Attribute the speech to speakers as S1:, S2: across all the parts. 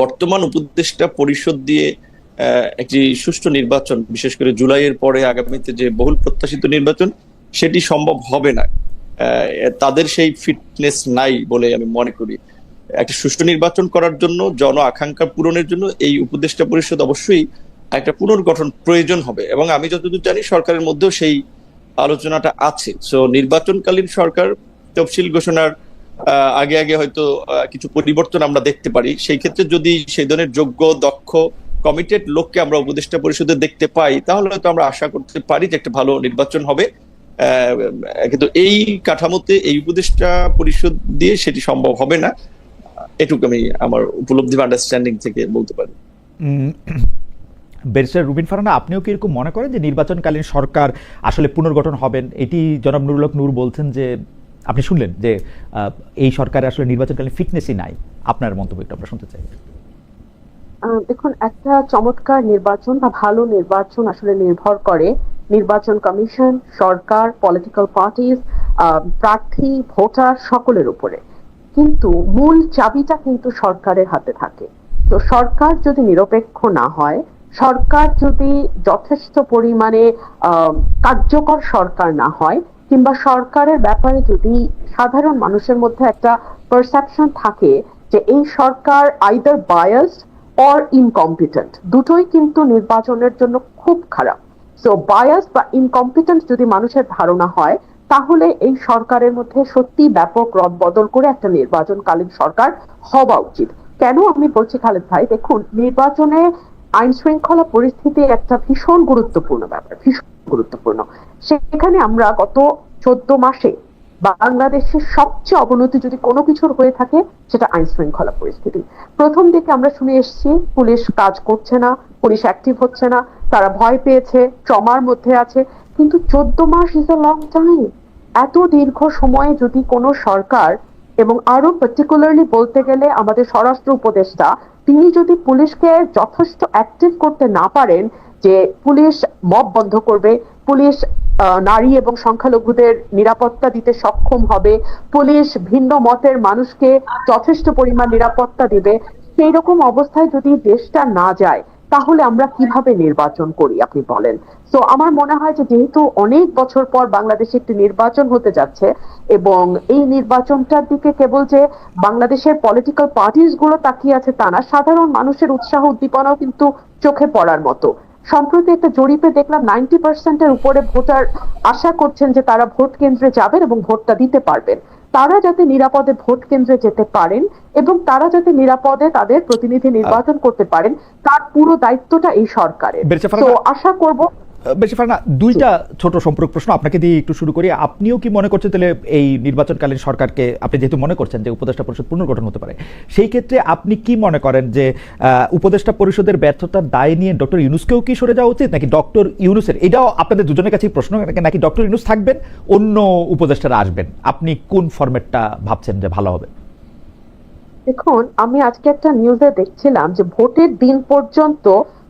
S1: বর্তমান উপদেষ্টা পরিষদ দিয়ে একটি সুষ্ঠু নির্বাচন, বিশেষ করে জুলাইয়ের পরে আগামীতে যে বহুল প্রত্যাশিত নির্বাচন, সেটি সম্ভব হবে না। তাদের সেই ফিটনেস নাই বলে আমি মনে করি। একটা সুষ্ঠু নির্বাচন করার জন্য, জন আকাঙ্ক্ষা পূরণের জন্য এই উপদেষ্টা পরিষদ অবশ্যই একটা পুনর্গঠন প্রয়োজন হবে। এবং আমি যতদূর জানি, সরকারের মধ্যেও সেই আলোচনাটা আছে। সো নির্বাচনকালীন সরকার তফসিল ঘোষণার আগে আগে হয়তো কিছু পরিবর্তন আমরা দেখতে পারি। সেই ক্ষেত্রে যদি সেই ধরনের যোগ্য, দক্ষ কমিটেড লোককে আমরা উপদেষ্টা পরিষদে দেখতে পাই, তাহলে হয়তো আমরা আশা করতে পারি যে একটা ভালো নির্বাচন হবে। কিন্তু এই কাঠামোতে এই উপদেষ্টা পরিষদ দিয়ে সেটি সম্ভব হবে না। এটুকু আমি আমার উপলব্ধি আন্ডারস্ট্যান্ডিং থেকে বলতে পারি।
S2: ব্যারিস্টার রুবিন ফারানা, আপনিও কি এরকম মনে করেন যে নির্বাচনকালীন সরকার আসলে পুনর্গঠন হবেন? এটি জনাব নুরুল হক নূর বলছেন যে আপনি শুনলেন যে এই সরকারের আসলে নির্বাচনকালীন ফিটনেসই নাই। আপনার মন্তব্য একটু আমরা শুনতে চাই।
S3: দেখুন, একটা চমৎকার নির্বাচন বা ভালো নির্বাচন আসলে নির্ভর করে নির্বাচন কমিশন, সরকার পলিটিক্যাল পার্টিস প্রার্থী, ভোটার সকলের উপরে। কিন্তু মূল চাবিটা কিন্তু সরকারের হাতে থাকে। তো সরকার যদি নিরপেক্ষ না হয়, সরকার যদি যথেষ্ট পরিমাণে কার্যকর সরকার না হয় কিংবা সরকারের ব্যাপারে যদি সাধারণ মানুষের মধ্যে একটা পারসেপশন থাকে যে এই সরকার আইদার বায়াসড অর ইনকম্পিটেন্ট দুটোই কিন্তু নির্বাচনের জন্য খুব খারাপ। সো বায়াস বা ইনকম্পিটেন্ট যদি মানুষের ধারণা হয়, তাহলে এই সরকারের মধ্যে সত্যি ব্যাপক রদ বদল করে একটা নির্বাচনকালীন সরকার হওয়া উচিত। কেন আমি বলছি, খালেদ ভাই? দেখুন, নির্বাচনে আইন শৃঙ্খলা পরিস্থিতি একটা ভীষণ গুরুত্বপূর্ণ ব্যাপার। ভীষণ গুরুত্বপূর্ণ। সেখানে আমরা গত চোদ্দ মাসে বাংলাদেশের সবচেয়ে অবনতি যদি কোনো কিছুর হয়ে থাকে, সেটা আইন শৃঙ্খলা পরিস্থিতি। প্রথম দিকে আমরা শুনে এসেছি, পুলিশ কাজ করছে না, পুলিশ অ্যাক্টিভ হচ্ছে না, তারা ভয় পেয়েছে, ট্রমার মধ্যে আছে। কিন্তু চোদ্দ মাস ইজ এ লং টাইম এত দীর্ঘ সময়ে যদি কোনো সরকার এবং আরও পার্টিকুলারলি বলতে গেলে আমাদের স্বরাষ্ট্র উপদেষ্টা, তিনি যদি পুলিশকে যথেষ্ট অ্যাক্টিভ করতে না পারেন যে পুলিশ মব বন্ধ করবে, পুলিশ নারী এবং সংখ্যালঘুদের নিরাপত্তা দিতে সক্ষম হবে, পুলিশ ভিন্ন মতের মানুষকে যথেষ্ট পরিমাণ নিরাপত্তা দিবে সেই রকম অবস্থায় যদি দেশটা না যায়, তাহলে আমরা কীভাবে নির্বাচন করি আপনি বলেন? তো আমার মনে হয় যে যেহেতু অনেক বছর পর বাংলাদেশে একটি নির্বাচন হতে যাচ্ছে এবং এই নির্বাচনটার দিকে কেবল যে বাংলাদেশের পলিটিক্যাল পার্টিসগুলো তাকিয়ে আছে তা না, সাধারণ মানুষের উৎসাহ উদ্দীপনাও কিন্তু চোখে পড়ার মতো। সম্প্রতি একটা জরিপে দেখলাম নাইনটি পার্সেন্টের উপরে ভোটার আশা করছেন যে তারা ভোট কেন্দ্রে যাবেন এবং ভোটটা দিতে পারবেন। তারা যাতে নিরাপদে ভোট কেন্দ্রে যেতে পারেন এবং তারা যাতে নিরাপদে তাদের প্রতিনিধি নির্বাচন করতে পারেন তার পুরো দায়িত্বটা এই সরকারের। তো আশা করব
S2: বেশি ফারানা দুইটা ছোট সম্পর্ক প্রশ্ন আপনাকে দিয়ে একটু শুরু করি। আপনিও কি মনে করছেন তাহলে এই নির্বাচনকালীন সরকারকে, আপনি যেহেতু মনে করছেন যে উপদেষ্টা পরিষদ পুনর্গঠন হতে পারে, সেই ক্ষেত্রে আপনি কি মনে করেন যে উপদেষ্টা পরিষদের ব্যর্থতার দায় নিয়ে ডক্টর ইউনুসকেও কি সরে যাওয়া উচিত, নাকি ডক্টর ইউনুসের? এটাও আপনাদের দুজনের কাছেই প্রশ্ন, নাকি ডক্টর ইউনুস থাকবেন, অন্য উপদেষ্টারা আসবেন? আপনি কোন ফরম্যাটটা ভাবছেন যে ভালো হবে?
S3: দেখুন, আমি আজকে একটা নিউজে দেখছিলাম যে ভোটের দিন পর্যন্ত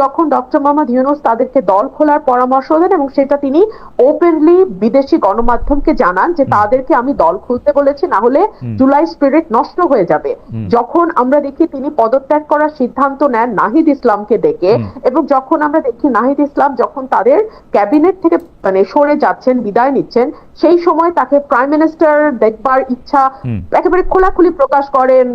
S3: যখন ডক্টর মোহাম্মদ ইউনুস তাদেরকে দল খোলার পরামর্শ দেন এবং সেটা তিনি ওপেনলি বিদেশি গণমাধ্যমকে জানান যে তাদেরকে আমি দল খুলতে বলেছি না হলে জুলাই স্পিরিট নষ্ট হয়ে যাবে। যখন আমরা দেখি তিনি পদত্যাগ করার সিদ্ধান্ত নেন নাহিদ ইসলামকে ডেকে এবং যখন আমরা দেখি নাহিদ ইসলাম যখন তাদের ক্যাবিনেট থেকে মানে সরে যাচ্ছেন বিদায় নিচ্ছেন সেই সময় তাকে প্রাইম মিনিস্টার দেখবার ইচ্ছা। একেবারে খোলাখুলি প্রকাশ করেন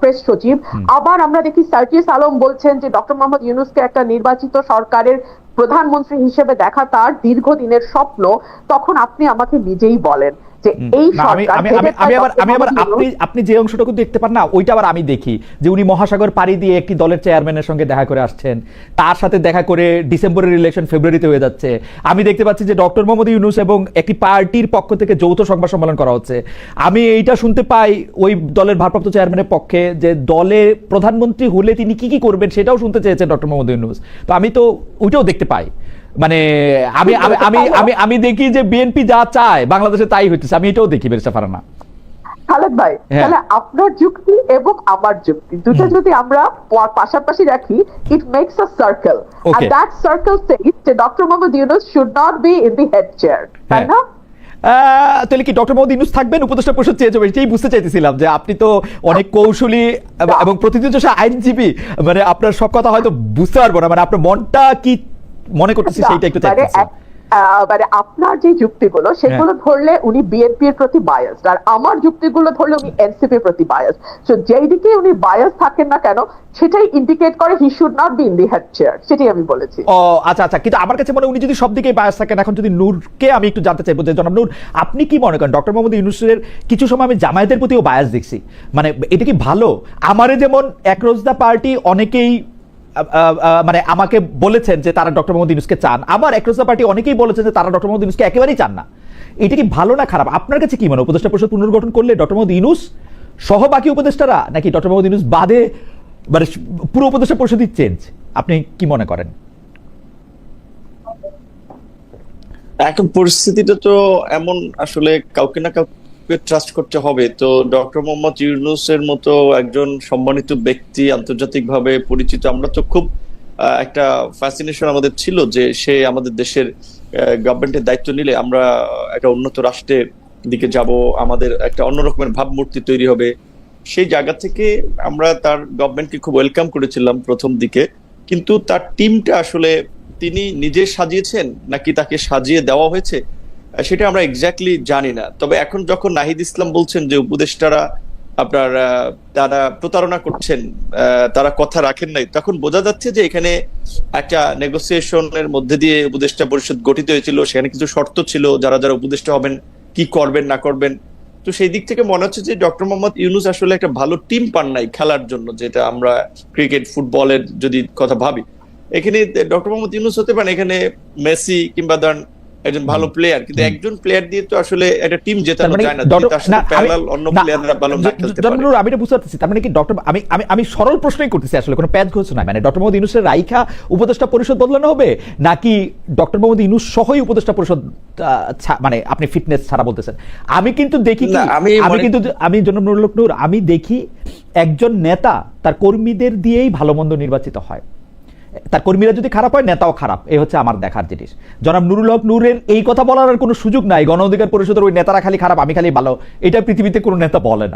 S3: প্রেস সচিব। আবার আমরা দেখি সার্জিস আলম বলছেন যে ডক্টর মোহাম্মদ ইউনুসকে একটা নির্বাচিত সরকারের প্রধানমন্ত্রী হিসেবে দেখা তার দীর্ঘদিনের স্বপ্ন তখন আপনি আমাকে নিজেই বলেন। যে এই
S2: না,
S3: সরকার
S2: আমি আমি
S3: headed by
S2: আমি আবার আমি আবার আপনি আপনি যে অংশটুকু দেখতে পান না ওইটা আবার আমি দেখি। যে উনি মহাসাগর পাড়ি দিয়ে একটি দলের চেয়ারম্যানের সঙ্গে দেখা করে আসছেন। তার সাথে দেখা করে ডিসেম্বরের ইলেকশন ফেব্রুয়ারিতে হয়ে যাচ্ছে। আমি দেখতে পাচ্ছি যে ডক্টর মোহাম্মদ ইউনুস এবং একটি পার্টির পক্ষ থেকে যৌথ সংবাদ সম্মেলন করা হচ্ছে। আমি এইটা শুনতে পাই ওই দলের ভারপ্রাপ্ত চেয়ারম্যানের পক্ষে যে দলে প্রধানমন্ত্রী হলে তিনি কি কি করবেন সেটাও শুনতে চেয়েছেন ডক্টর মোহাম্মদ ইউনুস। তো আমি তো ওইটাও দেখতে পাই। মানে আমি আমি আমি আমি দেখি যে বিএনপি যা চায় বাংলাদেশে তাই হইতেছে আমি এটাও দেখি বেরেস্টা ফারানা।
S3: খালেদ ভাই
S2: হ্যাঁ।
S3: তাহলে আপনার যুক্তি এবং আমার যুক্তি দুটো যদি আমরা পাশাপাশি রাখি it makes a circle and that circle says যে doctor Mohammad Yunus should not be in the head chair তাই। না?
S2: তাহলে কি ডক্টর মোহাম্মদ ইউনুস থাকবেন? উপদেষ্টা পরিষদ চেয়ে যাবে এটাই বুঝতে চাইতেছিলাম যে আপনি তো অনেক কৌশলী এবং- প্রতিনিধিত্ব আইনজীবী মানে আপনার সব কথা হয়তো বুঝতে পারব না। মানে আপনার মনটা কি মনে করতেছি সেইটা একটু
S3: মানে আহ, মানে আপনার যে যুক্তিগুলো সেগুলো
S2: হ্যাঁ।
S3: ধরলে উনি বিএনপির প্রতি বায়াস আর আমার যুক্তিগুলো ধরলে উনি এনসিপির প্রতি বায়াস তো যেই দিকে উনি বায়াস থাকেন না কেন সেটাই ইন্ডিকেট করে he should not be in the head chair সেটাই আমি বলেছি।
S2: ও আচ্ছা আচ্ছা কিন্তু আমার কাছে মনে হয় উনি যদি সব দিকেই বায়াস থাকেন এখন যদি নূরকে আমি একটু জানতে চাইব যে জনাব নূর আপনি কি মনে করেন ডক্টর মোহাম্মদ ইউনুসের কিছু সময় আমি জামায়াতের প্রতিও বায়াস দেখছি। মানে এটা কি ভালো? আমারে যেমন একরোজ দা পার্টি অনেকেই মানে আমাকে বলেছেন যে তারা ডক্টর মোহাম্মদ ইউনুসকে চান। আবার একরোজ পার্টি অনেকেই বলেছেন যে তারা ডক্টর মোহাম্মদ ইউনুসকে একেবারেই চান না। এটা কি ভালো না খারাপ? আপনার কাছে কি মনে উপদেষ্টা পরিষদ পুনর্গঠন করলে ডক্টর মোহাম্মদ ইউনুস সহ বাকি উপদেষ্টারা নাকি ডক্টর মোহাম্মদ ইউনুস বাদে মানে পুরো উপদেষ্টা পরিষদই চেঞ্জ আপনি কি মনে করেন?
S1: এখন পরিস্থিতিটা তো এমন আসলে কাউকে না কাউকে ট্রাস্ট করতে হবে। তো ডক্টর মোহাম্মদ ইউনুসের মতো একজন সম্মানিত ব্যক্তি আন্তর্জাতিকভাবে পরিচিত, আমরা তো খুব একটা ফ্যাসিনেশন আমাদের ছিল যে সে আমাদের দেশের গভর্নমেন্টের দায়িত্ব নিলে আমরা একটা উন্নত রাষ্ট্রের দিকে যাব, আমাদের একটা অন্য রকমের ভাবমূর্তি তৈরি হবে। সেই জায়গা থেকে আমরা তার গভর্নমেন্টকে খুব ওয়েলকাম করেছিলাম প্রথম দিকে। কিন্তু তার টিমটা আসলে তিনি নিজে সাজিয়েছেন নাকি তাকে সাজিয়ে দেওয়া হয়েছে? সেটা আমরা এক্স্যাক্টলি জানি না। তবে এখন যখন নাহিদ ইসলাম বলছেন যে উপদেষ্টারা আপনার তারা প্রতারণা করছেন তারা কথা রাখেন নাই, তখন বোঝা যাচ্ছে যে এখানে একটা নেগোসিয়েশনের মধ্যে দিয়ে উপদেষ্টা পরিষদ গঠিত হয়েছিল, সেখানে কিছু শর্ত ছিল, যারা যারা উপদেষ্টা হবেন, কি করবেন, না করবেন। তো সেই দিক থেকে মনে হচ্ছে যে ডক্টর মোহাম্মদ ইউনুস আসলে একটা ভালো টিম পান নাই খেলার জন্য, যেটা আমরা ক্রিকেট, ফুটবলের যদি কথা ভাবি। এখানে ডক্টর মোহাম্মদ ইউনুস হতে পারেন, এখানে মেসি কিংবা ধরেন একজন ভালো প্লেয়ার কিন্তু একজন প্লেয়ার দিয়ে তো আসলে একটা টিম জেতানো
S2: মানে
S1: যায় না। তার সাথে প্যারালাল অন্য প্লেয়াররা ভালো না খেলতে পারে।
S2: আমি এটা বুঝতে পারতেছি। তার মানে কি ডক্টর আমি আমি আমি সরল প্রশ্নই করতেছি আসলে কোনো প্যাচ মানে ডক্টর মোহাম্মদ ইউনুসের রাইখা উপদেষ্টা পরিষদ বদলানো হবে নাকি ডক্টর মোহাম্মদ ইউনুস সহই উপদেষ্টা পরিষদ মানে আপনি ফিটনেস ছাড়া বলতেছেন? আমি কিন্তু দেখি
S1: আমি
S2: আমি কিন্তু আমি জনাব নুরুল আমি দেখি একজন নেতা তার কর্মীদের দিয়েই ভালো মন্দ নির্বাচিত হয়। তার কর্মীরা যদি খারাপ হয়, নেতাও খারাপ। এই হচ্ছে আমার দেখার জিনিস। জনাব নুরুল হক নূরের এই কথা বলার আর কোনো সুযোগ নাই। গণ অধিকার পরিষদের ওই নেতারা খালি খারাপ, আমি খালি ভালো। এটা পৃথিবীতে কোনো নেতা বলে না।